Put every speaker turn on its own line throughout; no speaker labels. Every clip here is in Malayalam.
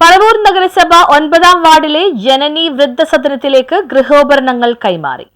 Paravur നഗരസഭ ഒൻപതാം വാർഡിലെ ജനനി വൃദ്ധസദനത്തിലേക്ക് ഗൃഹോപകരണങ്ങൾ കൈമാറി.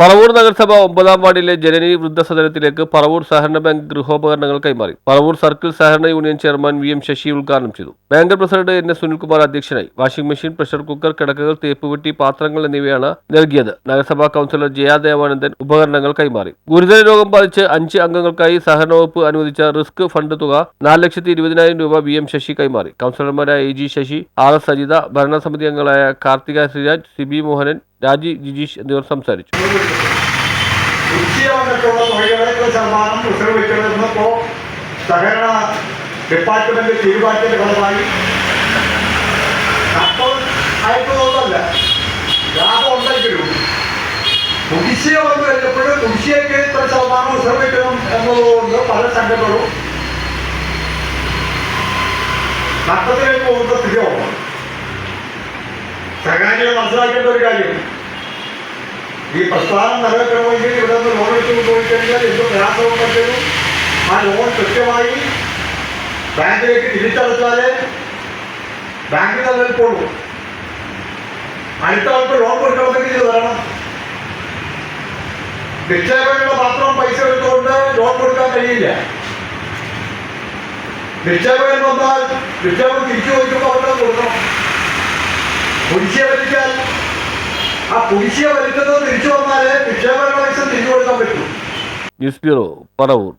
പറവൂർ നഗരസഭ ഒമ്പതാം വാർഡിലെ ജനനി വൃദ്ധസദനത്തിലേക്ക് പറവൂർ സഹകരണ ബാങ്ക് ഗൃഹോപകരണങ്ങൾ കൈമാറി. പറവൂർ സർക്കിൾ സഹകരണ union chairman V M Sasi ഉദ്ഘാടനം ചെയ്തു. Bank president N S Sunilkumar അധ്യക്ഷനായി. വാഷിംഗ് മെഷീൻ പ്രഷർ കുക്കർ കിടക്കകൾ തേപ്പുപെട്ടി പാത്രങ്ങൾ എന്നിവയാണ് നൽകിയത്. നഗരസഭാ കൗൺസിലർ ജയാ ദേവാനന്ദൻ ഉപകരണങ്ങൾ കൈമാറി. ഗുരുതര രോഗം ബാധിച്ച് അഞ്ച് അംഗങ്ങൾക്കായി സഹകരണ വകുപ്പ് അനുവദിച്ച റിസ്ക് ഫണ്ട് തുക നാല് ലക്ഷത്തി ഇരുപതിനായിരം രൂപ വി എം ശശി കൈമാറി. കൗൺസിലർമാരായ A G Sasi R S Sajitha ഭരണസമിതി അംഗങ്ങളായ കാർത്തിക ശ്രീരാജ് സിബി മോഹനൻ രാജി ജിജീഷ് എന്നിവർ സംസാരിച്ചു.
സഹകരണ ഡിപ്പാർട്ട്മെന്റ് തീരുമാനത്തിന്റെ ഫലമായി അപ്പോൾ ആയിട്ടുള്ളതല്ല ലാഭം ഉണ്ടെങ്കിലും കുടിശ്ശിക വന്നു കഴിഞ്ഞപ്പോൾ കുടിശ്ശികയ്ക്ക് ഇത്ര ശതമാനം ഉത്തരവ് വെക്കണം എന്നതുകൊണ്ട് പല സംഘങ്ങളും നഷ്ടത്തിലേക്ക് പോകുന്ന സ്ഥിതിയാണ് സഹകാരികൾ മനസ്സിലാക്കേണ്ട ഒരു കാര്യം. ഈ പ്രസ്ഥാനം നിലനിൽക്കണമെങ്കിൽ ഇവിടെ നിന്ന് ലോൺ എടുത്തു പോയി എന്ത് പ്രയാസവും പ്രയാസമുണ്ടെങ്കിലും ആ ലോൺ കൃത്യമായി ബാങ്കിലേക്ക് തിരിച്ചടച്ചാലേ ബാങ്ക് നിലനിൽക്കുള്ളൂ അടുത്ത ആൾക്ക് ലോൺ കൊടുക്കണമെങ്കിൽ ഇത് വരണം നിക്ഷേപകരുടെ മാത്രം പൈസ എടുത്തുകൊണ്ട് ലോൺ കൊടുക്കാൻ കഴിയില്ല. നിക്ഷേപകൻ വന്നാൽ നിക്ഷേപം ആ കുടിശ്ശിക വലിക്കുന്നത് തിരിച്ചു വന്നാലേ നിക്ഷേപകരുടെ പൈസ തിരിച്ചു കൊടുക്കാൻ പറ്റൂ.
News bureau Paravur.